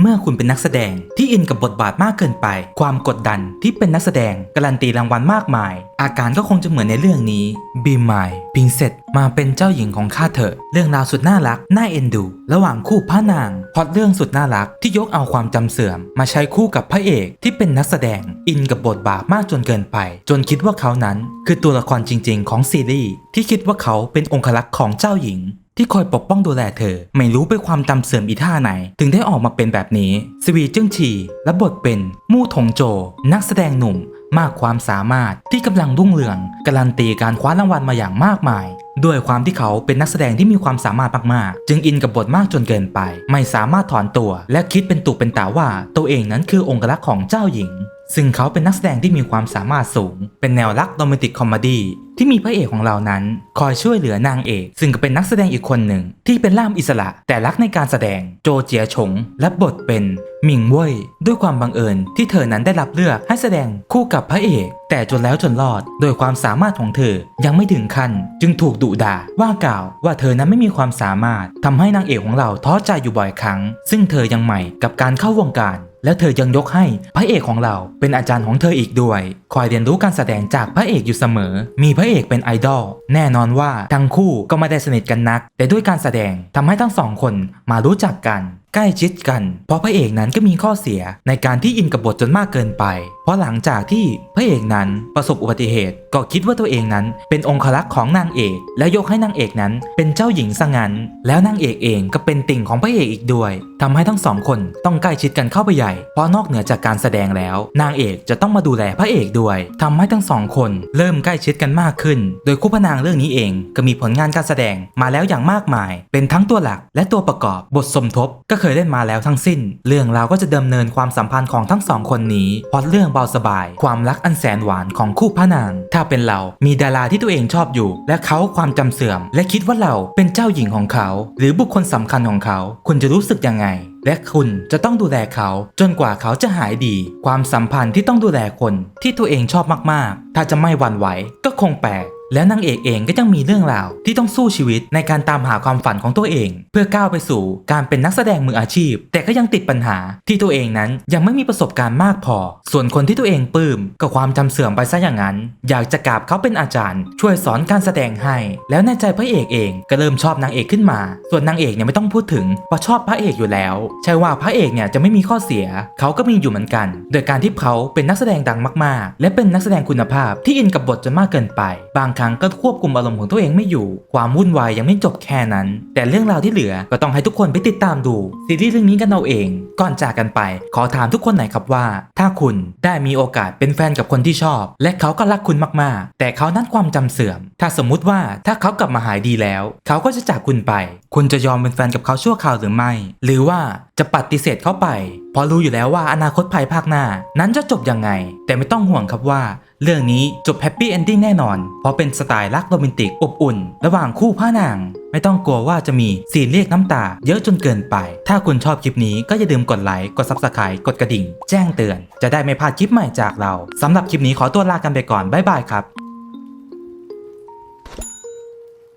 เมื่อคุณเป็นนักแสดงที่อินกับบทบาทมากเกินไป ความกดดันที่เป็นนักแสดงการันตีรางวัลมากมาย อาการก็คงจะเหมือนในเรื่องนี้บีมายพิงเซตมาเป็นเจ้าหญิงของข้าเถอะ เรื่องราวสุดน่ารัก น่าเอ็นดู ระหว่างคู่พระนางพอตเรื่องสุดน่ารักที่ยกเอาความจำเสื่อม มาใช้คู่กับพระเอกที่เป็นนักแสดง อินกับบทบาทมากจนเกินไป จนคิดว่าเขานั้น คือตัวละครจริง ๆ ของซีรีส์ที่คิดว่าเขาเป็นองครักษ์ของเจ้าหญิง ที่คอยปกป้องดูแลเธอ ไม่รู้ไปความจำเสื่อมอีท่าไหน ถึงได้ออกมาเป็นแบบนี้ สวีเจิ้งฉีและบทเป็นมู่ถงโจ นักแสดงหนุ่มมากความสามารถที่กำลังรุ่งเรือง การันตีการคว้ารางวัลมาอย่างมากมาย ด้วยความที่เขาเป็นนักแสดงที่มีความสามารถมากๆ จึงอินกับบทมากจนเกินไป ไม่สามารถถอนตัว และคิดเป็นตุเป็นตาว่าตัวเองนั้นคือองค์รักษ์ของเจ้าหญิง ซึ่งเขาเป็นนักแสดงที่มีความสามารถสูง เป็นแนวรักโรแมนติกคอมเมดี้ที่มีพระเอกของเรานั้น คอยช่วยเหลือนางเอก ซึ่งก็เป็นนักแสดงอีกคนหนึ่ง ที่เป็นล่ามอิสระ แต่รักในการแสดงโจเจียฉงและบทเป็นหมิงเว่ยด้วยความบังเอิญที่เธอนั้นได้รับเลือกให้แสดงคู่กับพระเอก แต่จนแล้วจนรอด โดยความสามารถของเธอยังไม่ถึงขั้น จึงถูกดุด่าว่ากล่าวว่าเธอนั้นไม่มีความสามารถทำให้นางเอกของเราท้อใจอยู่บ่อยครั้ง ซึ่งเธอยังใหม่กับการเข้าวงการ แล้วเธอยังยกให้พระเอกของเราเป็นอาจารย์ของเธออีกด้วย คอยเรียนรู้การแสดงจากพระเอกอยู่เสมอ มีพระเอกเป็นไอดอล แน่นอนว่าทั้งคู่ก็ไม่ได้สนิทกันนัก แต่ด้วยการแสดงทำให้ทั้งสองคนมารู้จักกันใกล้ชิดกัน เพราะพระเอกนั้นก็มีข้อเสียในการที่อินกับบทจนมากเกินไป เพราะหลังจากที่พระเอกนั้นประสบอุบัติเหตุ ก็คิดว่าตัวเองนั้นเป็นองครักษ์ของนางเอก และยกให้นางเอกนั้นเป็นเจ้าหญิงซะงั้น แล้วนางเอกเองก็เป็นติ่งของพระเอกอีกด้วยทำให้ทั้งสองคนต้องใกล้ชิดกันเข้าไปใหญ่ เพราะนอกเหนือจากการแสดงแล้ว นางเอกจะต้องมาดูแลพระเอกด้วยทำให้ทั้งสองคนเริ่มใกล้ชิดกันมากขึ้น โดยคู่พนางเรื่องนี้เองก็มีผลงานการแสดงมาแล้วอย่างมากมาย เป็นทั้งตัวหลักและตัวประกอบบทสมทบก็เคยเล่นมาแล้วทั้งสิ้น เรื่องราวก็จะดำเนินความสัมพันธ์ของทั้งสองคนนี้พอตเรื่องเบาสบาย ความรักอันแสนหวานของคู่พระนาง ถ้าเป็นเรา มีดาราที่ตัวเองชอบอยู่ และเขาความจำเสื่อม และคิดว่าเราเป็นเจ้าหญิงของเขา หรือบุคคลสำคัญของเขา คุณจะรู้สึกยังไงและคุณจะต้องดูแลเขาจนกว่าเขาจะหายดี ความสัมพันธ์ที่ต้องดูแลคนที่ตัวเองชอบมากๆ ถ้าจะไม่หวั่นไหวก็คงแปลก แล้วนางเอกเองก็ยังมีเรื่องราวที่ต้องสู้ชีวิตในการตามหาความฝันของตัวเอง เพื่อก้าวไปสู่การเป็นนักแสดงมืออาชีพ แต่ก็ยังติดปัญหาที่ตัวเองนั้นยังไม่มีประสบการณ์มากพอ ส่วนคนที่ตัวเองปลื้มก็ความจำเสื่อมไปซะอย่างนั้น อยากจะกราบเขาเป็นอาจารย์ ช่วยสอนการแสดงให้ แล้วในใจพระเอกเองก็เริ่มชอบนางเอกขึ้นมา ส่วนนางเอกเนี่ยไม่ต้องพูดถึงเพราะชอบพระเอกอยู่แล้ว ใช่ว่าพระเอกเนี่ยจะไม่มีข้อเสีย เขาก็มีอยู่เหมือนกัน โดยการที่เขาเป็นนักแสดงดังมาก ๆ และเป็นนักแสดงคุณภาพที่อินกับบทจนมากเกินไป บางครั้งก็ควบคุมอารมณ์ของตัวเองไม่อยู่ ความวุ่นวายยังไม่จบแค่นั้น แต่เรื่องราวที่เหลือก็ต้องให้ทุกคนไปติดตามดูซีรีส์เรื่องนี้กันเอาเอง ก่อนจากกันไป ขอถามทุกคนหน่อยครับว่า ถ้าคุณได้มีโอกาสเป็นแฟนกับคนที่ชอบ และเขาก็รักคุณมากๆ แต่เขานั้นความจำเสื่อม ถ้าสมมุติว่าถ้าเขากลับมาหายดีแล้ว เขาก็จะจากคุณไป คุณจะยอมเป็นแฟนกับเขาชั่วคราวหรือไม่ หรือว่าจะปฏิเสธเขาไป ราะรู้อยู่แล้วว่าอนาคตภายภาคหน้า นั้นจะจบยังไง แต่ไม่ต้องห่วงครับว่า เรื่องนี้จบแฮปปี้เอนดิ้งแน่นอน เพราะเป็นสไตล์รักโรแมนติกอบอุ่น ระหว่างคู่พระนาง ไม่ต้องกลัวว่าจะมีซีเรียกน้ำตา เยอะจนเกินไป ถ้าคุณชอบคลิปนี้ก็อย่าลืมกดไลค์ กดซับสไครต์กดกระดิ่ง แจ้งเตือน จะได้ไม่พลาดคลิปใหม่จากเราสำหรับคลิปนี้ขอตัวลากันไปก่อนบ๊ายบายครับ